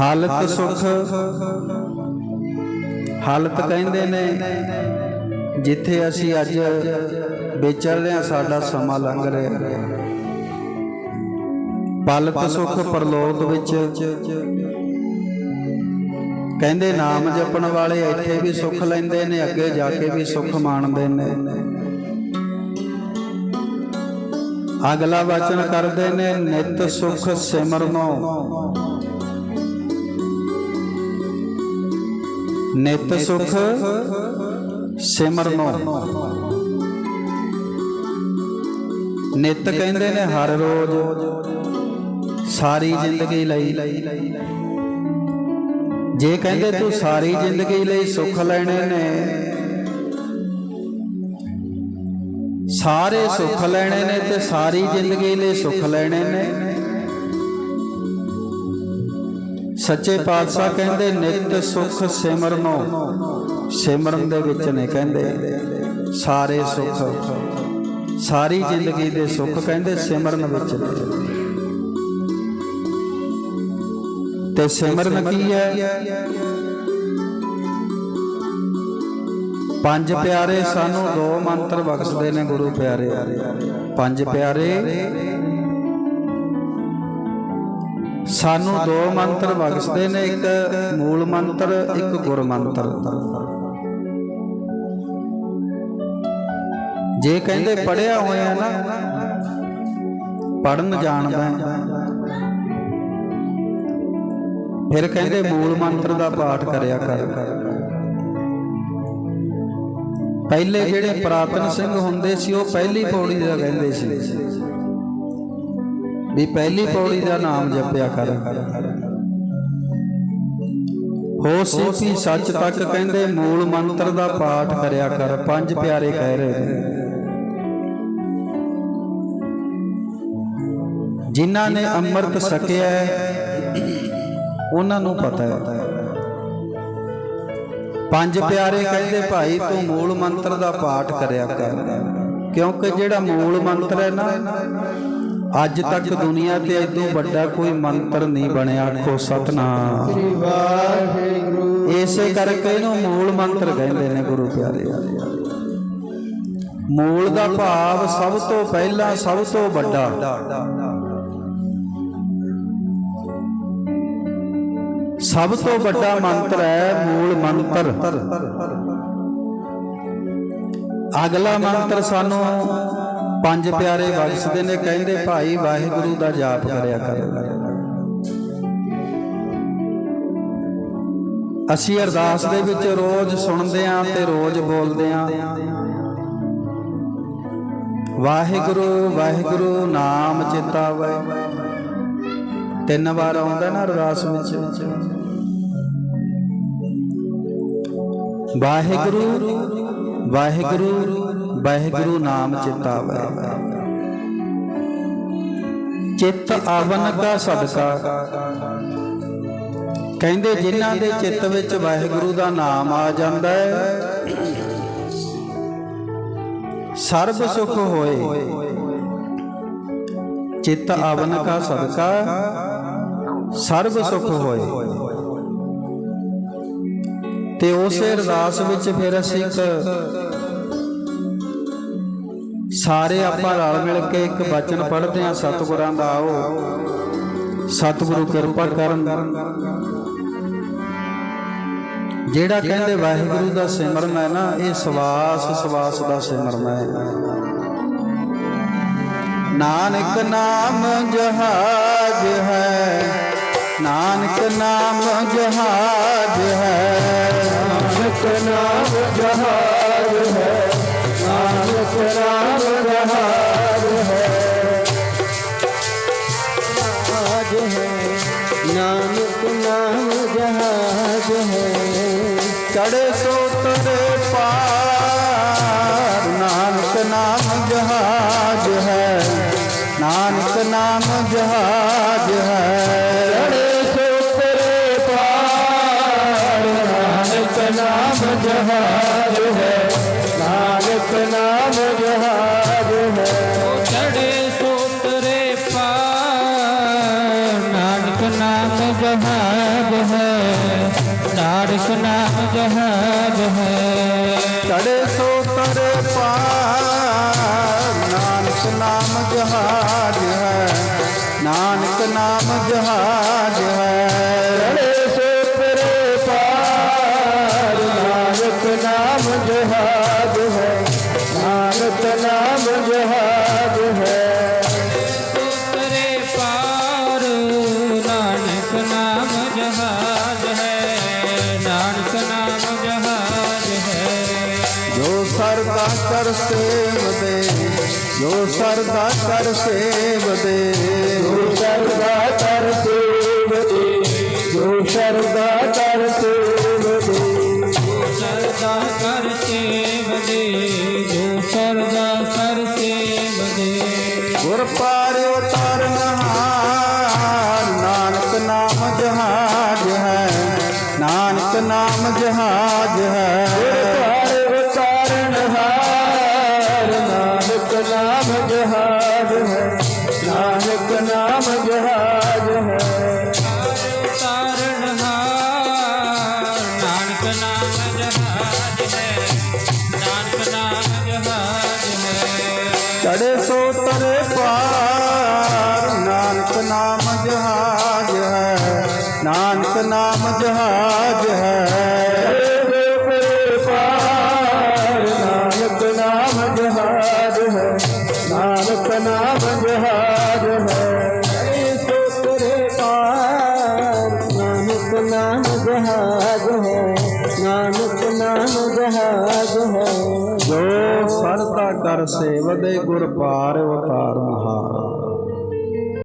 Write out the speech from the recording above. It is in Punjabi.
ਹਾਲਤ ਸੁਖ। ਹਾਲਤ ਕਹਿੰਦੇ ਨੇ ਜਿੱਥੇ ਅਸੀਂ ਅੱਜ ਵਿਚਰ ਰਹੇ ਹਾਂ ਸਾਡਾ ਸਮਾਂ ਲੰਘ ਰਿਹਾ। ਪਲਤ ਸੁਖ ਪਰਲੋਕ ਵਿੱਚ। ਕਹਿੰਦੇ ਨਾਮ ਜਪਣ ਵਾਲੇ ਇੱਥੇ ਵੀ ਸੁਖ ਲੈਂਦੇ ਨੇ ਅੱਗੇ ਜਾ ਕੇ ਵੀ ਸੁਖ ਮਾਣਦੇ ਨੇ। ਅਗਲਾ ਵਚਨ ਕਰਦੇ ਨੇ ਨਿਤ ਸੁਖ ਸਿਮਰਨੋ। ਨਿਤ ਸੁਖ ਸਿਮਰਨੋ। ਨਿਤ ਕਹਿੰਦੇ ਨੇ ਹਰ ਰੋਜ਼ ਸਾਰੀ ਜ਼ਿੰਦਗੀ ਲਈ। ਜੇ ਕਹਿੰਦੇ ਤੂੰ ਸਾਰੀ ਜ਼ਿੰਦਗੀ ਲਈ ਸੁੱਖ ਲੈਣੇ ਨੇ, ਸਾਰੇ ਸੁੱਖ ਲੈਣੇ ਨੇ ਤੇ ਸਾਰੀ ਜ਼ਿੰਦਗੀ ਲਈ ਸੁੱਖ ਲੈਣੇ ਨੇ। ਸੱਚੇ ਪਾਤਸ਼ਾਹ ਕਹਿੰਦੇ, ਨਿਤ ਸੁਖ ਸਿਮਰਨੋ। ਸਿਮਰਨ ਦੇ ਵਿੱਚ ਨੇ ਕਹਿੰਦੇ, ਸਾਰੇ ਸੁੱਖ। ਸਾਰੀ ਜ਼ਿੰਦਗੀ ਦੇ ਸੁੱਖ ਕਹਿੰਦੇ, ਸਿਮਰਨ ਵਿੱਚ ਨੇ। ਤੇ ਸਿਮਰਨ ਕੀ ਹੈ? ਪੰਜ ਪਿਆਰੇ ਸਾਨੂੰ ਦੋ ਮੰਤਰ ਬਖਸ਼ਦੇ ਨੇ ਗੁਰੂ ਪਿਆਰੇ। ਪੰਜ ਪਿਆਰੇ ਸਾਨੂੰ ਦੋ ਮੰਤਰ ਬਖਸ਼ਦੇ ਨੇ ਇੱਕ ਮੂਲ ਮੰਤਰ ਇੱਕ ਗੁਰ ਮੰਤਰ। ਜੇ ਕਹਿੰਦੇ ਪੜਿਆ ਹੋਇਆ ਨਾ ਪੜਨ ਜਾਣਦਾ ਫਿਰ ਕਹਿੰਦੇ ਮੂਲ ਮੰਤਰ ਦਾ ਪਾਠ ਕਰਿਆ ਕਰ। ਪਹਿਲੇ ਜਿਹੜੇ ਪ੍ਰਾਤਨ ਸਿੰਘ ਹੁੰਦੇ ਸੀ ਉਹ ਪਹਿਲੀ ਪੌੜੀ ਦਾ ਕਹਿੰਦੇ ਸੀ। ਵੀ ਪਹਿਲੀ ਪੌੜੀ ਦਾ ਨਾਮ ਜਪਿਆ ਕਰ। ਹੋ ਸਿੱਧੀ ਸੱਚ ਤੱਕ ਕਹਿੰਦੇ ਮੂਲ ਮੰਤਰ ਦਾ ਪਾਠ ਕਰਿਆ ਕਰ ਪੰਜ ਪਿਆਰੇ ਕਹਿ ਰਹੇ ਨੇ। ਜਿਨ੍ਹਾਂ ਨੇ ਅੰਮ੍ਰਿਤ ਛਕਿਆ ਹੈ, ਉਹਨਾਂ ਨੂੰ ਪਤਾ ਹੈ। ਪੰਜ ਪਿਆਰੇ ਕਹਿੰਦੇ ਭਾਈ ਤੂੰ ਮੂਲ ਮੰਤਰ ਦਾ ਪਾਠ ਕਰਿਆ ਕਰ। ਕਿਉਂਕਿ ਜਿਹੜਾ ਮੂਲ ਮੰਤਰ ਹੈ ਨਾ ਅੱਜ ਤੱਕ ਦੁਨੀਆ ਤੇ ਇਦੋਂ ਵੱਡਾ ਕੋਈ ਮੰਤਰ ਨਹੀਂ ਬਣਿਆ, ਆਖੋ ਸਤਨਾਮ। ਵਾਹਿਗੁਰੂ ਇਸੇ ਕਰਕੇ ਇਹਨੂੰ ਮੂਲ ਮੰਤਰ ਕਹਿੰਦੇ ਨੇ ਗੁਰੂ ਪਿਆਰੇ। ਮੂਲ ਦਾ ਭਾਵ ਸਭ ਤੋਂ ਪਹਿਲਾ ਸਭ ਤੋਂ ਵੱਡਾ। ਸਭ ਤੋਂ ਵੱਡਾ ਮੰਤਰ ਹੈ ਮੂਲ ਮੰਤਰ। ਅਗਲਾ ਮੰਤਰ ਸਾਨੂੰ ਪੰਜ ਪਿਆਰੇ ਬਖਸ਼ਦੇ ਨੇ, ਕਹਿੰਦੇ ਭਾਈ ਵਾਹਿਗੁਰੂ ਦਾ ਜਾਪ ਕਰਿਆ ਕਰੋ। ਅਸੀਂ ਅਰਦਾਸ ਦੇ ਵਿੱਚ ਰੋਜ਼ ਸੁਣਦੇ ਆਂ ਤੇ ਰੋਜ਼ ਬੋਲਦੇ ਆਂ। ਵਾਹਿਗੁਰੂ ਵਾਹਿਗੁਰੂ, ਨਾਮ ਚਿਤਾਵੇ। ਤਿੰਨ ਵਾਰ ਆਉਂਦਾ ਨਾ ਅਰਦਾਸ ਵਿੱਚ। ਵਾਹਿਗੁਰੂ ਵਾਹਿਗੁਰੂ ਵਾਹਿਗੁਰੂ ਨਾਮ ਚਿਤਾਵੇ। ਚਿੱਤ ਆਵਨ ਕਾ ਸਦਕਾ। ਕਹਿੰਦੇ ਜਿਨ੍ਹਾਂ ਦੇ ਚਿੱਤ ਵਿੱਚ ਵਾਹਿਗੁਰੂ ਦਾ ਨਾਮ ਆ ਜਾਂਦਾ ਹੈ, ਸਰਬ ਸੁਖ ਹੋਏ। ਚਿੱਤ ਆਵਨ ਕਾ ਸਦਕਾ, ਸਰਬ ਸੁਖ ਹੋਏ। ਤੇ ਉਸੇ ਅਰਦਾਸ ਵਿੱਚ ਫਿਰ ਅਸੀਂ ਇੱਕ ਸਾਰੇ ਆਪਾਂ ਰਲ ਮਿਲ ਕੇ ਇੱਕ ਬਚਨ ਪੜ੍ਹਦੇ ਹਾਂ ਸਤਿਗੁਰਾਂ ਦਾ ਆਓ। ਸਤਿਗੁਰੂ ਕਿਰਪਾ ਕਰਨ। ਜਿਹੜਾ ਕਹਿੰਦੇ ਵਾਹਿਗੁਰੂ ਦਾ ਸਿਮਰਨ ਹੈ ਨਾ ਇਹ ਸਵਾਸ ਸਵਾਸ ਦਾ ਸਿਮਰਨ ਹੈ। ਨਾਨਕ ਨਾਮ ਜਹਾਜ ਹੈ। ਨਾਨਕ ਨਾਮ ਜਹਾਜ ਹੈ। ਨਾਨਕ ਨਾਮ ਜਹਾਜ ਹੈ। ਨਾਨਕ ਚੜੇ ਸੋ ਤਰੇ ਪਾਰ। ਨਾਨਕ ਨਾਮ ਜਹਾਜ ਹੈ। ਨਾਨਕ ਨਾਮ ਜਹਾਜ ਹੈ। ਚੜੇ ਸੋ ਤੇਰੇ ਪਾਰ। ਨਾਨਕ ਨਾਮ ਜਹਾਜ ਹੈ। ਨਾਨਕ ਨਾਮ ਜਹਾਜ ਹੈ। ਚੜੇ ਸੋਤਰੇ ਪਾਰ। ਨਾਨਕ ਨਾਮ ਜਹਾਜ ਹੈ। ਨਾਨਕ ਨਾਮ ਜਹਾਜ ਹੈ। ਚੜੇ ਸੋ ਤਰੇ ਪਾਰ, ਨਾਨਕ ਨਾਮ ਜਹਾਜ ਹੈ। ਨਾਨਕ ਨਾਮ ਜਹਾਜ ਹੈ। ਜੋ ਸਰਦਾ ਕਰ ਸੇਵਦੇ ਜੋ ਸਰਦਾ ਚੜੇ ਸੋ ਤਰੇ ਪਾਰ ਨਾਨਕ ਨਾਮ ਜਹਾਜ ਹੈ ਨਾਨਕ ਨਾਮ ਜਹਾਜ ਹੈ ਨਾਨਕ ਨਾਮ ਜਹਾਜ ਹੈ ਨਾਨਕ ਨਾਮ ਜਹਾਜ ਹੈ ਸੋਤਰੇ ਪਾਰ ਨਾਨਕ ਨਾਮ ਜਹਾਜ ਕਰ ਸੇਵਦੇ ਗੁਰ ਪਾਰ ਉਤਾਰਨ ਹਾਰ